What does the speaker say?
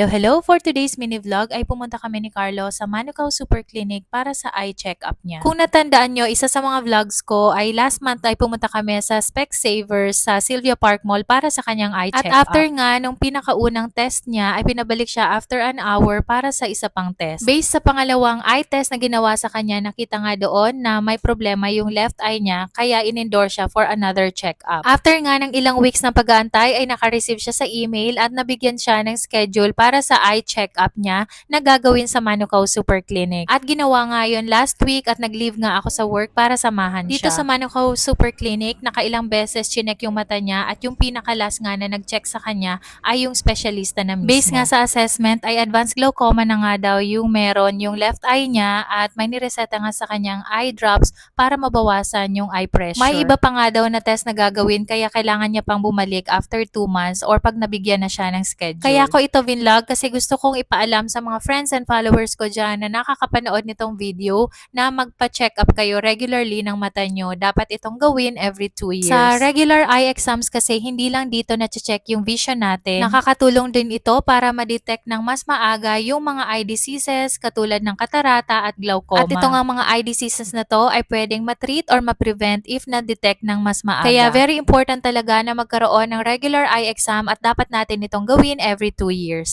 Hello, hello! For today's mini vlog ay pumunta kami ni Carlo sa Manukaw Super Clinic para sa eye check-up niya. Kung natandaan nyo, isa sa mga vlogs ko ay last month ay pumunta kami sa Specsavers sa Sylvia Park Mall para sa kanyang eye check-up. At after nga, nung pinakaunang test niya, ay pinabalik siya after an hour para sa isa pang test. Based sa pangalawang eye test na ginawa sa kanya, nakita nga doon na may problema yung left eye niya, kaya in-endorse siya for another check-up. After nga ng ilang weeks ng pag-aantay, ay nakareceive siya sa email at nabigyan siya ng schedule para sa eye check-up niya na gagawin sa Manukaw Super Clinic. At ginawa nga yun last week at nag-leave nga ako sa work para samahan siya. Dito sa Manukaw Super Clinic, nakailang beses chinek yung mata niya at yung pinakalas nga na nag-check sa kanya ay yung specialista na mismo. Based nga sa assessment ay advanced glaucoma na nga daw yung meron yung left eye niya at may nireseta nga sa kanyang eye drops para mabawasan yung eye pressure. May iba pa nga daw na test na gagawin kaya kailangan niya pang bumalik after 2 months or pag nabigyan na siya ng schedule. Kaya ko ito vinlog kasi gusto kong ipaalam sa mga friends and followers ko dyan na nakakapanood nitong video na magpa-check up kayo regularly ng mata nyo. Dapat itong gawin every 2 years. Sa regular eye exams kasi hindi lang dito na-check yung vision natin. Nakakatulong din ito para ma-detect ng mas maaga yung mga eye diseases katulad ng katarata at glaucoma. At ito nga mga eye diseases na to ay pwedeng matreat or ma-prevent if na-detect ng mas maaga. Kaya very important talaga na magkaroon ng regular eye exam at dapat natin itong gawin every 2 years.